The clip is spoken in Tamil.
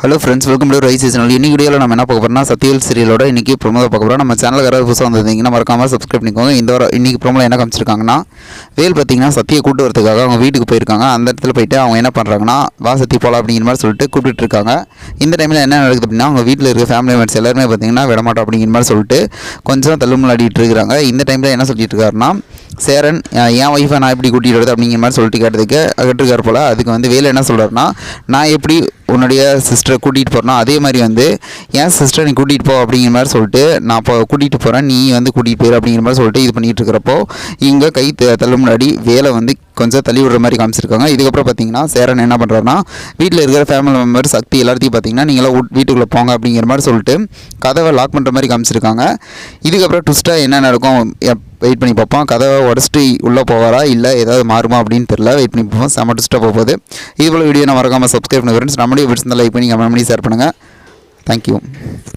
Hello friends welcome to rice seasonal இன்னைக்கு வீடியோவில் நம்ம என்ன பார்க்க போகிறோம்னா சத்தியல் சீரியலோட இன்னைக்கு ப்ரோமோ பார்க்க போகிறோம் நம்ம சேனலுக்கு யாராவது புதுசாக வந்திருந்தீங்கன்னா மறக்காமல் சப்ஸ்கிரைப் பண்ணிக்கோங்க. இந்த வாரம் இன்றைக்கி ப்ரோமோவில் என்ன காமிச்சிருக்காங்கன்னா வேல் பார்த்தீங்கன்னா சத்தியை கூட்டு வரதுக்காக அவங்க வீட்டுக்கு போயிருக்காங்க. அந்த இடத்துல போயிட்டு அவங்க என்ன பண்ணுறாங்கன்னா வா சத்தி போகலாம் அப்படிங்கிற மாதிரி சொல்லிட்டு கூப்பிட்டு இருக்காங்க. இந்த டைமில் என்ன நடக்குது அப்படின்னா அவங்க வீட்டில் இருக்க ஃபேமிலி மெம்பர்ஸ் எல்லாருமே பார்த்தீங்கன்னா விடமாட்டோம் அப்படிங்கிற மாதிரி சொல்லிட்டு கொஞ்சம் தள்ளுமுள்ளாடிட்டு இருக்கிறாங்க இந்த டைமில் என்ன சொல்லிட்டு இருக்காருன்னா சேரன் என் ஒய்ஃபை நான் எப்படி கூட்டிகிட்டு வருது? அப்படிங்கிற மாதிரி சொல்லிட்டு கேட்டதுக்கு கேட்டிருக்காரு போல். அதுக்கு வந்து வேலை என்ன சொல்கிறாருன்னா நான் எப்படி உன்னுடைய சிஸ்டரை கூட்டிகிட்டு போகிறனா அதே மாதிரி வந்து என் சிஸ்டர் நீ கூட்டிகிட்டு போ? அப்படிங்கிற மாதிரி சொல்லிட்டு நான் இப்போ கூட்டிகிட்டு போகிறேன் நீ வந்து கூட்டிகிட்டு போயிரு அப்படிங்கிற மாதிரி சொல்லிட்டு இது பண்ணிகிட்டு இருக்கிறப்போ இங்கே கை தள்ள முன்னாடி வேலை வந்து கொஞ்சம் தள்ளி விடுற மாதிரி காமிச்சிருக்காங்க. இதுக்கப்புறம் பார்த்தீங்கன்னா சேரன் என்ன பண்ணுறாருன்னா வீட்டில் இருக்கிற ஃபேமிலி மெம்பர் சக்தி எல்லாத்தையும் பார்த்தீங்கன்னா நீங்களாம் வீட்டுக்குள்ளே போங்க அப்படிங்கிற மாதிரி சொல்லிட்டு கதவை லாக் பண்ணுற மாதிரி காமிச்சிருக்காங்க. இதுக்கப்புறம் ட்விஸ்ட்டாக என்ன நடக்கும் வெயிட் பண்ணி பார்ப்போம். கதவை உடச்சிட்டு உள்ளே போவாரா? இல்லை ஏதாவது மாறுமா அப்படின்னு தெரியல. வெயிட் பண்ணி பார்ப்போம். செம்ம ட்விஸ்ட்டாக போகுது. இது போல் வீடியோ நான் மறக்காமல் சப்ஸ்கிரைப் பண்ணி ஃப்ரெண்ட்ஸ் நம்மளுடைய பிடிச்சிருந்தால் லைக் பண்ணி கமெண்ட் பண்ணி ஷேர் பண்ணுங்கள் தேங்க்யூ